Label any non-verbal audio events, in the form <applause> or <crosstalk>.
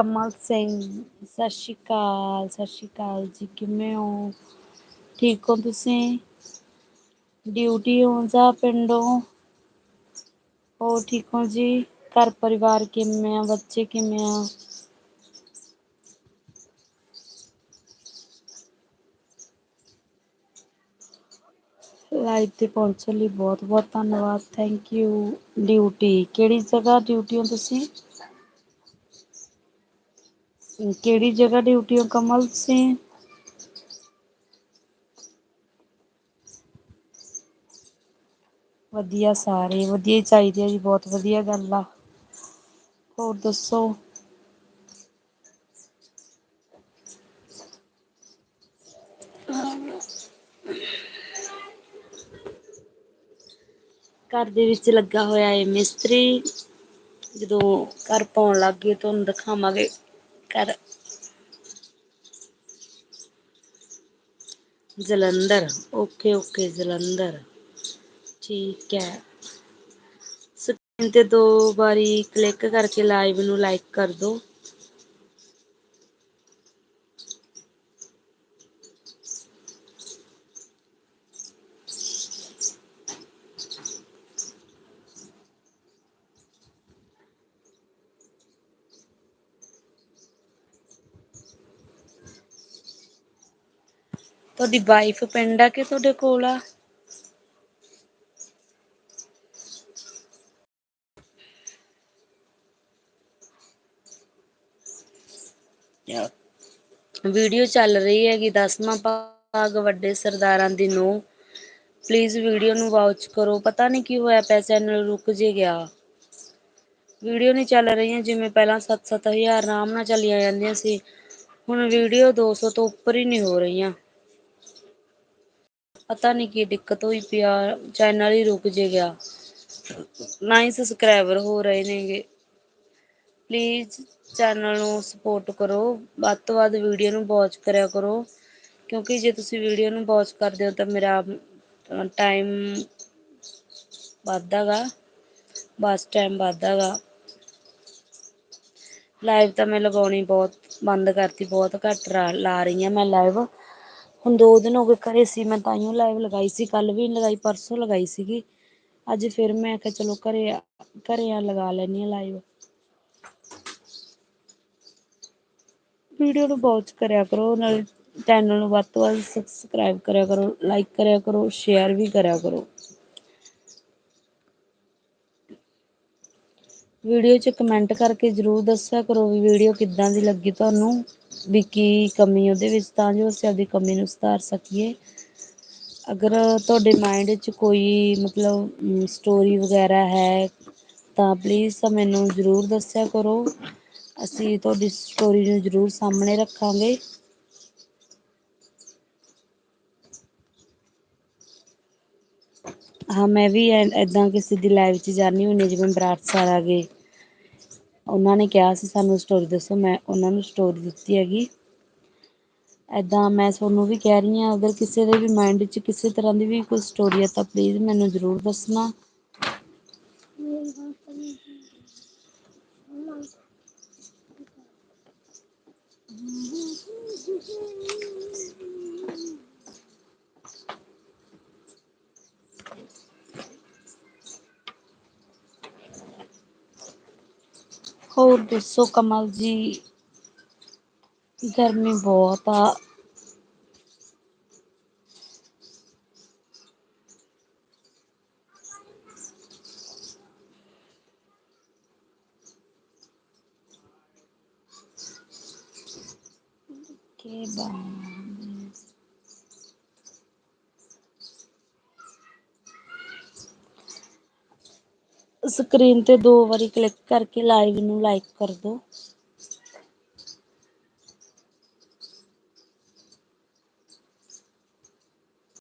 ਕਮਲ ਸਿੰਘ, ਸਤਿ ਸ਼੍ਰੀ ਅਕਾਲ, ਸਤਿ ਸ਼੍ਰੀ ਅਕਾਲ ਜੀ, ਕਿਵੇਂ ਹੋ? ਠੀਕ ਹੋ ਤੁਸੀਂ? ਡਿਊਟੀ ਹੋ ਜਾਂ ਪਿੰਡੋਂ? ਹੋਰ ਠੀਕ ਹੋ ਜੀ? ਘਰ ਪਰਿਵਾਰ ਕਿਵੇਂ ਆ? ਬੱਚੇ ਕਿਵੇਂ ਆ? ਲਾਈਵ ਤੇ ਪਹੁੰਚਣ ਲਈ ਬਹੁਤ ਬਹੁਤ ਧੰਨਵਾਦ ਥੈਂਕ ਯੂ ਡਿਊਟੀ, ਕਿਹੜੀ ਜਗ੍ਹਾ ਡਿਊਟੀ ਹੋ ਤੁਸੀਂ? ਕਿਹੜੀ ਜਗ੍ਹਾ ਡਿਊਟੀ ਹੋ ਕਮਲ ਸਿੰਘ? ਵਧੀਆ ਸਾਰੇ, ਵਧੀਆ ਹੀ ਚਾਹੀਦੇ ਆ ਜੀ, ਬਹੁਤ ਵਧੀਆ ਗੱਲ ਆ। ਹੋਰ ਦੱਸੋ? ਘਰ ਦੇ ਵਿੱਚ ਲੱਗਾ ਹੋਇਆ ਹੈ ਮਿਸਤਰੀ, ਜਦੋਂ ਘਰ ਪਾਉਣ ਲੱਗ ਗਏ ਤੁਹਾਨੂੰ ਦਿਖਾਵਾਂਗੇ। ਕਰ। Jalandhar okay okay Jalandhar. ਠੀਕ ਹੈ। ਸਕਰੀਨ ਤੇ ਦੋ ਵਾਰੀ ਕਲਿੱਕ ਕਰਕੇ ਲਾਈਵ ਨੂੰ ਲਾਈਕ ਕਰ ਦੋ ਤੁਹਾਡੀ ਵਾਈਫ ਪਿੰਡ ਆ ਕੇ ਤੁਹਾਡੇ ਕੋਲ ਆ? ਵੀਡੀਓ ਚੱਲ ਰਹੀ ਹੈਗੀ ਦਸਵਾਂ ਭਾਗ ਵੱਡੇ ਸਰਦਾਰਾਂ ਦੀ ਨੂੰਹ ਪਲੀਜ਼ ਵੀਡੀਓ ਨੂੰ ਵਾਚ ਕਰੋ। ਪਤਾ ਨੀ ਕੀ ਹੋਇਆ ਪਿਆ ਚੈਨਲ ਰੁਕ ਜੇ ਗਿਆ। ਵੀਡੀਓ ਨੀ ਚੱਲ ਰਹੀਆਂ ਜਿਵੇਂ ਪਹਿਲਾਂ ਸੱਤ ਸੱਤ ਹਜ਼ਾਰ ਆਰਾਮ ਨਾਲ ਚਲੀਆਂ ਜਾਂਦੀਆਂ ਸੀ। ਹੁਣ ਵੀਡੀਓ ਦੋ ਸੌ ਤੋਂ ਉੱਪਰ ਹੀ ਨਹੀਂ ਹੋ ਰਹੀਆਂ। ਪਤਾ ਨਹੀਂ ਕੀ ਦਿੱਕਤ ਹੋਈ ਪਿਆ ਚੈਨਲ ਹੀ ਰੁਕ ਜੇ ਗਿਆ। ਨਾ ਹੀ ਸਬਸਕ੍ਰਾਈਬਰ ਹੋ ਰਹੇ ਨੇਗੇ। ਪਲੀਜ਼ ਚੈਨਲ ਨੂੰ ਸਪੋਰਟ ਕਰੋ। ਵੱਧ ਤੋਂ ਵੱਧ ਵੀਡੀਓ ਨੂੰ ਵੋਚ ਕਰਿਆ ਕਰੋ। ਕਿਉਂਕਿ ਜੇ ਤੁਸੀਂ ਵੀਡੀਓ ਨੂੰ ਵੋਚ ਕਰਦੇ ਹੋ ਤਾਂ ਮੇਰਾ ਟਾਈਮ ਵੱਧਦਾ ਗਾ। ਬਸ ਟਾਈਮ ਵੱਧਦਾ ਗਾ। ਲਾਈਵ ਤਾਂ ਮੈਂ ਲਗਾਉਣੀ ਬਹੁਤ, ਬੰਦ ਕਰਤੀ, ਬਹੁਤ ਘੱਟ ਲਾ ਰਹੀ ਹਾਂ ਮੈਂ ਲਾਈਵ ਹੁਣ ਦੋ ਦਿਨ ਹੋ ਗਏ ਘਰੇ ਸੀ, ਮੈਂ ਤਾਂਹੀਓ ਲਾਈਵ ਲਗਾਈ ਸੀ ਕੱਲ ਵੀ ਲਗਾਈ, ਪਰਸੋਂ ਲਗਾਈ ਸੀਗੀ। ਅੱਜ ਫਿਰ ਮੈਂ ਕਿਹਾ ਚਲੋ ਘਰੇ ਆ ਘਰੇ ਆ ਲਗਾ ਲੈਣੀ ਹ ਲਾਈਵ ਵੀਡੀਓ ਨੂੰ ਵੋਚ ਕਰਿਆ ਕਰੋ, ਨਾਲ ਚੈਨਲ ਨੂੰ ਵੱਧ ਤੋਂ ਵੱਧ ਸਬਸਕ੍ਰਾਈਬ ਕਰਿਆ ਕਰੋ ਲਾਈਕ ਕਰਿਆ ਕਰੋ ਸ਼ੇਅਰ ਵੀ ਕਰਿਆ ਕਰੋ। ਵੀਡੀਓ 'ਚ ਕਮੈਂਟ ਕਰਕੇ ਜ਼ਰੂਰ ਦੱਸਿਆ ਕਰੋ ਵੀ ਵੀਡੀਓ ਕਿੱਦਾਂ ਦੀ ਲੱਗੀ ਤੁਹਾਨੂੰ, ਵੀ ਕੀ ਕਮੀ ਉਹਦੇ ਵਿੱਚ, ਤਾਂ ਜੋ ਅਸੀਂ ਆਪਦੀ ਕਮੀ ਨੂੰ ਸੁਧਾਰ ਸਕੀਏ। ਅਗਰ ਤੁਹਾਡੇ ਮਾਈਂਡ 'ਚ ਕੋਈ ਮਤਲਬ ਸਟੋਰੀ ਵਗੈਰਾ ਹੈ, ਤਾਂ ਪਲੀਜ਼ ਤਾਂ ਮੈਨੂੰ ਜ਼ਰੂਰ ਦੱਸਿਆ ਕਰੋ। ਅਸੀਂ ਤੁਹਾਡੀ ਸਟੋਰੀ ਨੂੰ ਜ਼ਰੂਰ ਸਾਹਮਣੇ ਰੱਖਾਂਗੇ। ਹਾਂ, ਮੈਂ ਵੀ ਏਦਾਂ ਕਿਸੇ ਦੀ ਲਾਈਵ ਚ ਜਾਂਦੀ ਹੁੰਦੀ ਜਿਵੇਂ ਬਰਾੜ ਸਾਰ ਆ ਗਏ। ਉਹਨਾਂ ਨੇ ਕਿਹਾ ਸੀ ਸਾਨੂੰ ਸਟੋਰੀ ਦੱਸੋ, ਮੈਂ ਉਹਨਾਂ ਨੂੰ ਸਟੋਰੀ ਦਿੱਤੀ ਹੈਗੀ। ਇੱਦਾਂ ਮੈਂ ਤੁਹਾਨੂੰ ਵੀ ਕਹਿ ਰਹੀ ਹਾਂ, ਅਗਰ ਕਿਸੇ ਦੇ ਵੀ ਮਾਇੰਡ 'ਚ ਕਿਸੇ ਤਰ੍ਹਾਂ ਦੀ ਵੀ ਕੋਈ ਸਟੋਰੀ ਹੈ ਤਾਂ ਪਲੀਜ਼ ਮੈਨੂੰ ਜ਼ਰੂਰ ਦੱਸਣਾ। <laughs> ਹੋਰ ਦੱਸੋ ਕਮਲ ਜੀ ਗਰਮੀ ਬਹੁਤ ਆ ਕੇ ਬਾ ਸਕਰੀਨ ਤੇ ਦੋ ਵਾਰੀ ਕਲਿੱਕ ਕਰਕੇ ਲਾਈਵ ਨੂੰ ਲਾਈਕ ਕਰ ਦੋ